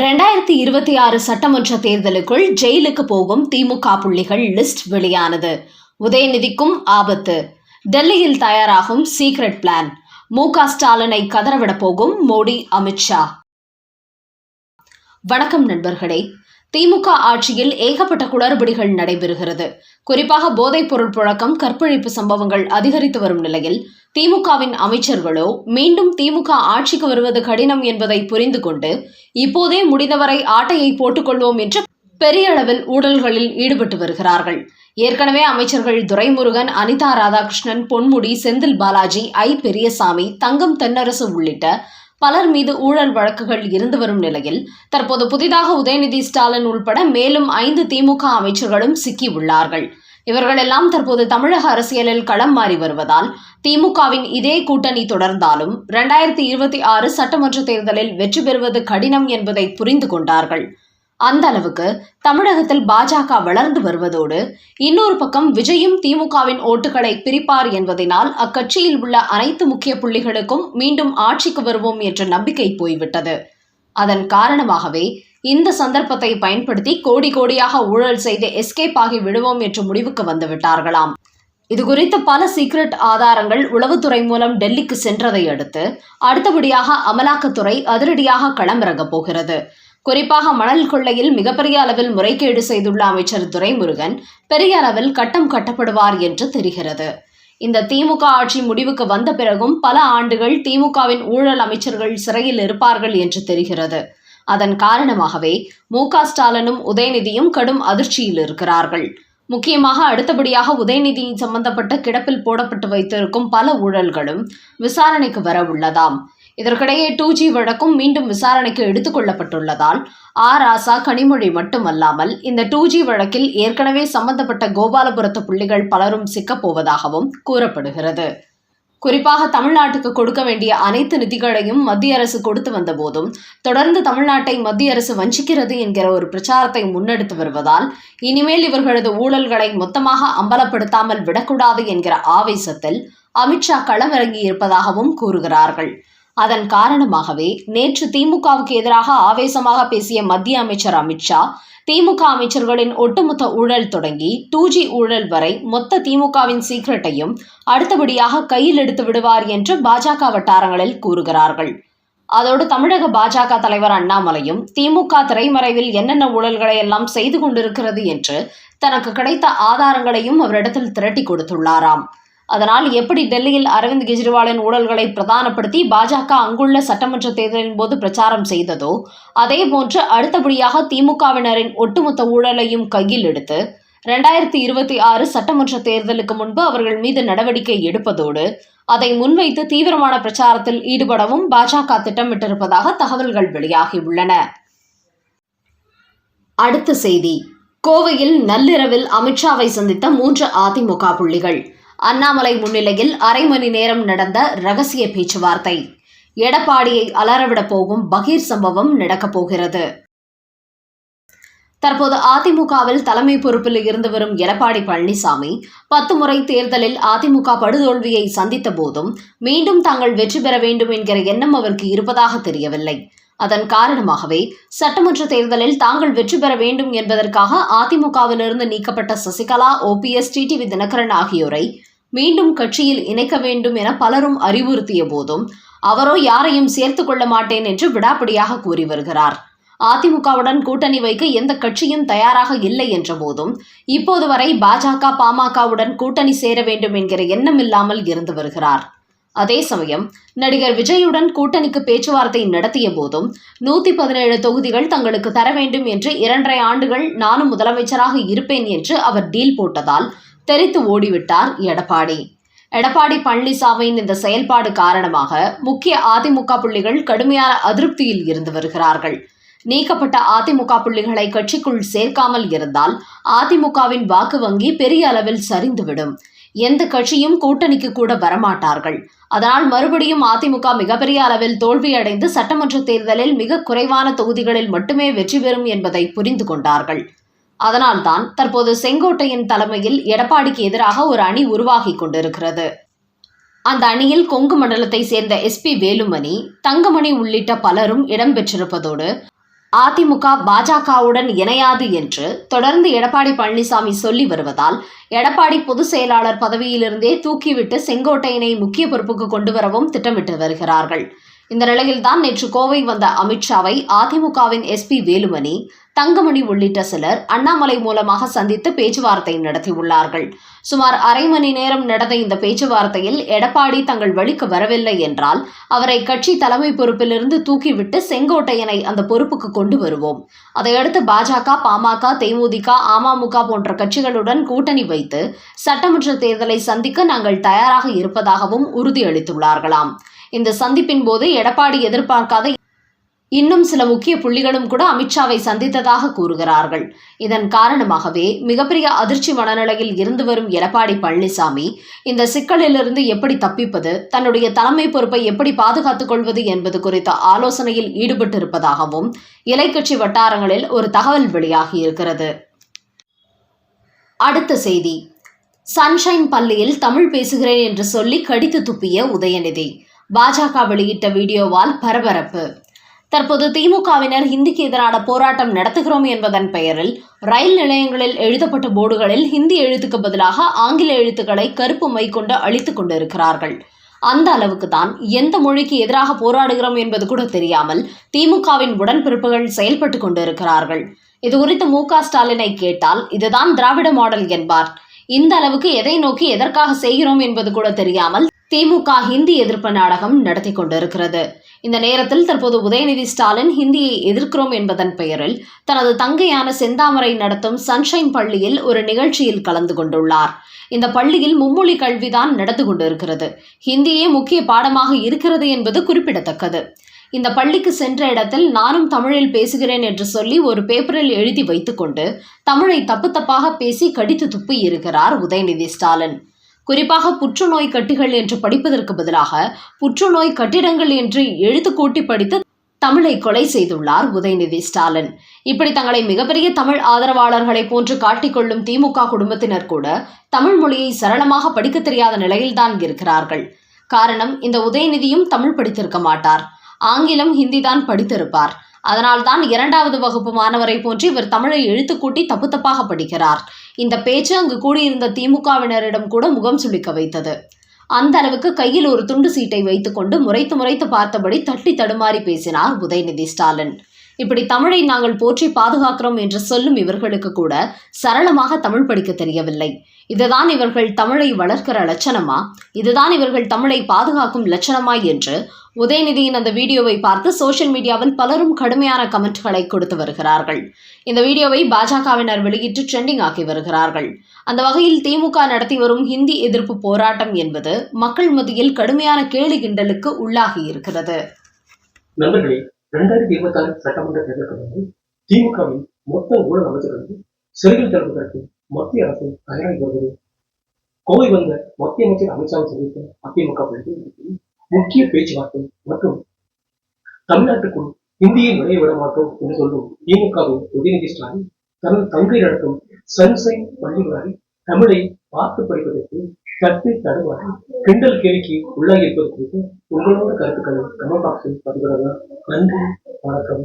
ரெண்டாயிரத்தி இருபத்தி ஆறு சட்டமன்ற தேர்தலுக்குள் ஜெயிலுக்கு போகும் திமுக புள்ளிகள் லிஸ்ட் வெளியானது. உதயநிதிக்கும் ஆபத்து. டெல்லியில் தயாராகும் சீக்ரெட் பிளான். மு க ஸ்டாலினை கதறவிடப் போகும் மோடி அமித்ஷா வணக்கம் நண்பர்களே. திமுக ஆட்சியில் ஏகப்பட்ட குளறுபடிகள் நடைபெறுகிறது. குறிப்பாக போதைப் பொருள் புழக்கம் கற்பழிப்பு சம்பவங்கள் அதிகரித்து வரும் நிலையில் திமுகவின் அமைச்சர்களோ மீண்டும் திமுக ஆட்சிக்கு வருவது கடினம் என்பதை புரிந்து கொண்டு இப்போதே முடிந்தவரை ஆட்டையை போட்டுக்கொள்வோம் என்று பெரிய அளவில் ஊழல்களில் ஈடுபட்டு வருகிறார்கள். ஏற்கனவே அமைச்சர்கள் துரைமுருகன் அனிதா ராதாகிருஷ்ணன் பொன்முடி செந்தில் பாலாஜி ஐ பெரியசாமி தங்கம் தென்னரசு உள்ளிட்ட பலர் மீது ஊழல் வழக்குகள் இருந்து வரும் நிலையில் தற்போது புதிதாக உதயநிதி ஸ்டாலின் உள்பட மேலும் ஐந்து திமுக அமைச்சர்களும் சிக்கியுள்ளார்கள். இவர்களெல்லாம் தற்போது தமிழக அரசியலில் களம் மாறி வருவதால் திமுகவின் இதே கூட்டணி தொடர்ந்தாலும் இரண்டாயிரத்தி இருபத்தி ஆறு சட்டமன்ற தேர்தலில் வெற்றி பெறுவது கடினம் என்பதை புரிந்து கொண்டார்கள். அந்த அளவுக்கு தமிழகத்தில் பாஜக வளர்ந்து வருவதோடு இன்னொரு பக்கம் விஜயும் திமுகவின் ஓட்டுகளை பிரிப்பார் என்பதனால் அக்கட்சியில் உள்ள அனைத்து முக்கிய புள்ளிகளுக்கும் மீண்டும் ஆட்சிக்கு வருவோம் என்ற நம்பிக்கை போய்விட்டது. அதன் காரணமாகவே இந்த சந்தர்ப்பத்தை பயன்படுத்தி கோடி கோடியாக ஊழல் செய்து எஸ்கேப் ஆகி விடுவோம் என்ற முடிவுக்கு வந்துவிட்டார்களாம் இது பல சீக்ரெட் ஆதாரங்கள் உளவுத்துறை மூலம் டெல்லிக்கு சென்றதை அடுத்து அடுத்தபடியாக அமலாக்கத்துறை அதிரடியாக களமிறங்கப் போகிறது. குறிப்பாக மணல் கொள்ளையில் மிகப்பெரிய அளவில் முறைகேடு செய்துள்ள அமைச்சர் துரைமுருகன் பெரிய அளவில் கட்டம் கட்டப்படுவார் என்று தெரிகிறது. இந்த திமுக ஆட்சி முடிவுக்கு வந்த பிறகும் பல ஆண்டுகள் திமுகவின் ஊழல் அமைச்சர்கள் சிறையில் இருப்பார்கள் என்று தெரிகிறது. அதன் காரணமாகவே மு ஸ்டாலினும் உதயநிதியும் கடும் அதிர்ச்சியில் இருக்கிறார்கள். முக்கியமாக அடுத்தபடியாக உதயநிதி சம்பந்தப்பட்ட கிடப்பில் போடப்பட்டு வைத்திருக்கும் பல ஊழல்களும் விசாரணைக்கு வர உள்ளதாம். இதற்கிடையே டூ ஜி வழக்கும் மீண்டும் விசாரணைக்கு எடுத்துக்கொள்ளப்பட்டுள்ளதால் ஆ ராசா கனிமொழி மட்டுமல்லாமல் இந்த டூ ஜி வழக்கில் ஏற்கனவே சம்பந்தப்பட்ட கோபாலபுரத்து புள்ளிகள் பலரும் சிக்கப் போவதாகவும் கூறப்படுகிறது. குறிப்பாக தமிழ்நாட்டுக்கு கொடுக்க வேண்டிய அனைத்து நிதிகளையும் மத்திய அரசு கொடுத்து வந்த போதும் தொடர்ந்து தமிழ்நாட்டை மத்திய அரசு வஞ்சிக்கிறது என்கிற ஒரு பிரச்சாரத்தை முன்னெடுத்து வருவதால் இனிமேல் இவர்களது ஊழல்களை மொத்தமாக அம்பலப்படுத்தாமல் விடக்கூடாது என்கிற ஆவேசத்தில் அமித்ஷா களமிறங்கி இருப்பதாகவும் கூறுகிறார்கள். அதன் காரணமாகவே நேற்று திமுகவுக்கு எதிராக ஆவேசமாக பேசிய மத்திய அமைச்சர் அமித்ஷா திமுக அமைச்சர்களின் ஒட்டுமொத்த ஊழல் தொடங்கி டூ ஜி ஊழல் வரை மொத்த திமுகவின் சீக்ரெட்டையும் அடுத்தபடியாக கையில் எடுத்து விடுவார் என்று பாஜக வட்டாரங்களில் கூறுகிறார்கள். அதோடு தமிழக பாஜக தலைவர் அண்ணாமலையும் திமுக திரைமறைவில் என்னென்ன ஊழல்களை எல்லாம் செய்து கொண்டிருக்கிறது என்று தனக்கு கிடைத்த ஆதாரங்களையும் அவரிடத்தில் திரட்டி கொடுத்துள்ளாராம். அதனால் எப்படி டெல்லியில் அரவிந்த் கெஜ்ரிவாலின் ஊழல்களை பிரதானப்படுத்தி பாஜக அங்குள்ள சட்டமன்ற தேர்தலின் போது பிரச்சாரம் செய்ததோ அதே போன்று அடுத்தபடியாக திமுகவினரின் ஒட்டுமொத்த ஊழலையும் கையில் எடுத்து ரெண்டாயிரத்தி இருபத்தி ஆறு சட்டமன்ற தேர்தலுக்கு முன்பு அவர்கள் மீது நடவடிக்கை எடுப்பதோடு அதை முன்வைத்து தீவிரமான பிரச்சாரத்தில் ஈடுபடவும் பாஜக திட்டமிட்டிருப்பதாக தகவல்கள் வெளியாகியுள்ளன. அடுத்த செய்தி. கோவையில் நள்ளிரவில் அமித்ஷாவை சந்தித்த மூன்று அதிமுக புள்ளிகள். அண்ணாமலை முன்னிலையில் அரை மணி நேரம் நடந்த ரகசிய பேச்சுவார்த்தை. எடப்பாடியை அலறவிடப் போகும் பகீர் சம்பவம் நடக்கப் போகிறது. தற்போது அதிமுகவில் தலைமை பொறுப்பில் இருந்து வரும் எடப்பாடி பழனிசாமி பத்து முறை தேர்தலில் அதிமுக படுதோல்வியை சந்தித்த போதும் மீண்டும் தாங்கள் வெற்றி பெற வேண்டும் என்கிற எண்ணம் அவருக்கு இருப்பதாக தெரியவில்லை. அதன் காரணமாகவே சட்டமன்ற தேர்தலில் தாங்கள் வெற்றி பெற வேண்டும் என்பதற்காக அதிமுகவிலிருந்து நீக்கப்பட்ட சசிகலா ஓபிஎஸ் டிடிவி தினகரன் ஆகியோரை மீண்டும் கட்சியில் இணைக்க வேண்டும் என பலரும் அறிவுறுத்திய போதும் அவரோ யாரையும் சேர்த்து கொள்ள மாட்டேன் என்று விடாப்பிடியாக கூறி வருகிறார். அதிமுகவுடன் கூட்டணி வைக்க எந்த கட்சியும் தயாராக இல்லை என்ற போதும் இப்போது வரை பாஜக பாமகவுடன் கூட்டணி சேர வேண்டும் என்கிற எண்ணம் இல்லாமல் இருந்து வருகிறார். அதே சமயம் நடிகர் விஜயுடன் கூட்டணிக்கு பேச்சுவார்த்தை நடத்திய போதும் நூத்தி பதினேழு தொகுதிகள் தங்களுக்கு தர வேண்டும் என்று இரண்டரை ஆண்டுகள் நானும் முதலமைச்சராக இருப்பேன் என்று அவர் டீல் போட்டதால் தெரித்து ஓடிவிட்டார் எடப்பாடி. எடப்பாடி பழனிசாமியின் இந்த செயல்பாடு காரணமாக முக்கிய அதிமுக புள்ளிகள் கடுமையான அதிருப்தியில் இருந்து வருகிறார்கள். நீக்கப்பட்ட அதிமுக புள்ளிகளை கட்சிக்குள் சேர்க்காமல் இருந்தால் அதிமுகவின் வாக்கு வங்கி பெரிய அளவில் சரிந்துவிடும். எந்த கட்சியும் கூட்டணிக்கு கூட வரமாட்டார்கள். அதனால் மறுபடியும் அதிமுக மிகப்பெரிய அளவில் தோல்வியடைந்து சட்டமன்ற தேர்தலில் மிக குறைவான தொகுதிகளில் மட்டுமே வெற்றி பெறும் என்பதை புரிந்து கொண்டார்கள். அதனால்தான் தற்போது செங்கோட்டையின் தலைமையில் எடப்பாடிக்கு எதிராக ஒரு அணி உருவாகி கொண்டிருக்கிறது. அந்த அணியில் கொங்கு மண்டலத்தை சேர்ந்த எஸ்பி வேலுமணி தங்கமணி உள்ளிட்ட பலரும் இடம்பெற்றிருப்பதோடு அதிமுக பாஜகவுடன் இணையாது என்று தொடர்ந்து எடப்பாடி பழனிசாமி சொல்லி வருவதால் எடப்பாடி பொதுச் செயலாளர் பதவியிலிருந்தே தூக்கிவிட்டு செங்கோட்டையினை முக்கிய பொறுப்புக்கு கொண்டு வரவும் திட்டமிட்டு வருகிறார்கள். இந்த நிலையில்தான் நேற்று கோவை வந்த அமித்ஷாவை அதிமுகவின் எஸ்பி வேலுமணி தங்கமணி உள்ளிட்ட சிலர் அண்ணாமலை மூலமாக சந்தித்து பேச்சுவார்த்தை நடத்தியுள்ளார்கள். சுமார் அரை மணி நேரம் நடந்த இந்த பேச்சுவார்த்தையில் எடப்பாடி தங்கள் வழிக்கு வரவில்லை என்றால் அவரை கட்சி தலைமை பொறுப்பிலிருந்து தூக்கிவிட்டு செங்கோட்டையனை அந்த பொறுப்புக்கு கொண்டு வருவோம். அதையடுத்து பாஜக பாமக தேமுதிக அமமுக போன்ற கட்சிகளுடன் கூட்டணி வைத்து சட்டமன்ற தேர்தலை சந்திக்க நாங்கள் தயாராக இருப்பதாகவும் உறுதியளித்துள்ளார்களாம். இந்த சந்திப்பின் போது எடப்பாடி எதிர்பார்க்காத இன்னும் சில முக்கிய புள்ளிகளும் கூட அமித்ஷாவை சந்தித்ததாக கூறுகிறார்கள். இதன் காரணமாகவே மிகப்பெரிய அதிர்ச்சி மனநிலையில் இருந்து வரும் எடப்பாடி பழனிசாமி இந்த சிக்கலிலிருந்து எப்படி தப்பிப்பது தன்னுடைய தலைமை பொறுப்பை எப்படி பாதுகாத்துக் கொள்வது என்பது குறித்த ஆலோசனையில் ஈடுபட்டிருப்பதாகவும் இலைக்கட்சி வட்டாரங்களில் ஒரு தகவல் வெளியாகி இருக்கிறது. அடுத்த செய்தி. சன்ஷைன் பள்ளியில் தமிழ் பேசுகிறேன் என்று சொல்லி கடித்து துப்பிய உதயநிதி. பாஜக வெளியிட்ட வீடியோவால் பரபரப்பு. தற்போது திமுகவினர் ஹிந்திக்கு எதிரான போராட்டம் நடத்துகிறோம் என்பதன் பெயரில் ரயில் நிலையங்களில் எழுதப்பட்ட போர்டுகளில் ஹிந்தி எழுத்துக்கு பதிலாக ஆங்கில எழுத்துக்களை கருப்பு மை கொண்டு அழித்துக் கொண்டிருக்கிறார்கள். அந்த அளவுக்கு தான் எந்த மொழிக்கு எதிராக போராடுகிறோம் என்பது கூட தெரியாமல் திமுகவின் உடன்பிறப்புகள் செயல்பட்டு கொண்டிருக்கிறார்கள். இது குறித்து மு க ஸ்டாலினை கேட்டால் இதுதான் திராவிட மாடல் என்பார். இந்த அளவுக்கு எதை நோக்கி எதற்காக செய்கிறோம் என்பது கூட தெரியாமல் திமுக ஹிந்தி எதிர்ப்பு நாடகம் நடத்தி கொண்டிருக்கிறது. இந்த நேரத்தில் தற்போது உதயநிதி ஸ்டாலின் ஹிந்தியை எதிர்க்கிறோம் என்பதன் பெயரில் தனது தங்கையான செந்தாமரை நடத்தும் சன்ஷைன் பள்ளியில் ஒரு நிகழ்ச்சியில் கலந்து கொண்டுள்ளார். இந்த பள்ளியில் மும்மொழி கல்விதான் நடந்து கொண்டிருக்கிறது. ஹிந்தியே முக்கிய பாடமாக இருக்கிறது என்பது குறிப்பிடத்தக்கது. இந்த பள்ளிக்கு சென்ற இடத்தில் நானும் தமிழில் பேசுகிறேன் என்று சொல்லி ஒரு பேப்பரில் எழுதி வைத்துக்கொண்டு தமிழை தப்பு தப்பாக பேசி கடித்து துப்பி இருக்கிறார் உதயநிதி ஸ்டாலின். குறிப்பாக புற்றுநோய் கட்டிகள் என்று படிப்பதற்கு பதிலாக புற்றுநோய் கட்டிடங்கள் என்று எழுத்து கூட்டி படித்து தமிழை கொலை செய்துள்ளார் உதயநிதி ஸ்டாலின். இப்படி தங்களை மிகப்பெரிய தமிழ் ஆதரவாளர்களை போன்று காட்டிக்கொள்ளும் திமுக குடும்பத்தினர் கூட தமிழ் மொழியை சரளமாக படிக்க தெரியாத நிலையில்தான் இருக்கிறார்கள். காரணம் இந்த உதயநிதியும் தமிழ் படித்திருக்க மாட்டார். ஆங்கிலம் ஹிந்தி தான் படித்திருப்பார். அதனால்தான் இரண்டாவது வகுப்பு மாணவரை போன்று இவர் தமிழை எழுத்துக்கூட்டி தப்பு தப்பாக படிக்கிறார். இந்த பேச்சு அங்கு கூடியிருந்த திமுகவினரிடம் கூட முகம் சுளிக்க வைத்தது. அந்த அளவுக்கு கையில் ஒரு துண்டு சீட்டை வைத்துக்கொண்டு முறைத்து முறைத்து பார்த்தபடி தட்டி தடுமாறி பேசினார் உதயநிதி ஸ்டாலின். இப்படி தமிழை நாங்கள் போற்றி பாதுகாக்கிறோம் என்று சொல்லும் இவர்களுக்கு கூட சரளமாக தமிழ் படிக்க தெரியவில்லை. இதுதான் இவர்கள் தமிழை வளர்க்கிற லட்சணமா? இதுதான் இவர்கள் தமிழை பாதுகாக்கும் லட்சணமா என்று உதயநிதியின் அந்த வீடியோவை பார்த்து சோசியல் மீடியாவில் பலரும் கடுமையான கமெண்ட்களை கொடுத்து வருகிறார்கள். இந்த வீடியோவை பாஜகவினர் வெளியிட்டு ட்ரெண்டிங் ஆக்கி வருகிறார்கள். அந்த வகையில் திமுக நடத்தி வரும் ஹிந்தி எதிர்ப்பு போராட்டம் என்பது மக்கள் மத்தியில் கடுமையான கேலி கிண்டலுக்கு உள்ளாகி இருக்கிறது. ரெண்டாயிரத்தி இரண்டாயிரத்தி இருபத்தி ஆறு சட்டமன்ற தேர்தலுக்கு வந்து திமுகவின் மொத்த ஊழல் அமைச்சர்களுக்கு சிறையில் தடுப்பதற்கு மத்திய அரசு தயாராகி வருகிறது. கோவை வந்த மத்திய அமைச்சர் அமித்ஷாவை சந்தித்த அதிமுக முக்கிய பேச்சுவார்த்தை மற்றும் தமிழ்நாட்டுக்குள் இந்தியை நுழைய விட மாட்டோம் என்று சொல்லும் திமுகவின் உதயநிதி ஸ்டாலின் தனது தங்கை நடத்தும் சன்சைன் பள்ளிகளில் தமிழை பார்த்து படிப்பதற்கு கற்பை தடுவார் கிண்டல் கேள்விக்கு உள்ளாகி இருப்பது குறித்து உங்களோட கருத்துக்களை கமெண்ட் பாக்ஸில் பதிவிடலாம் நன்றி வணக்கம்.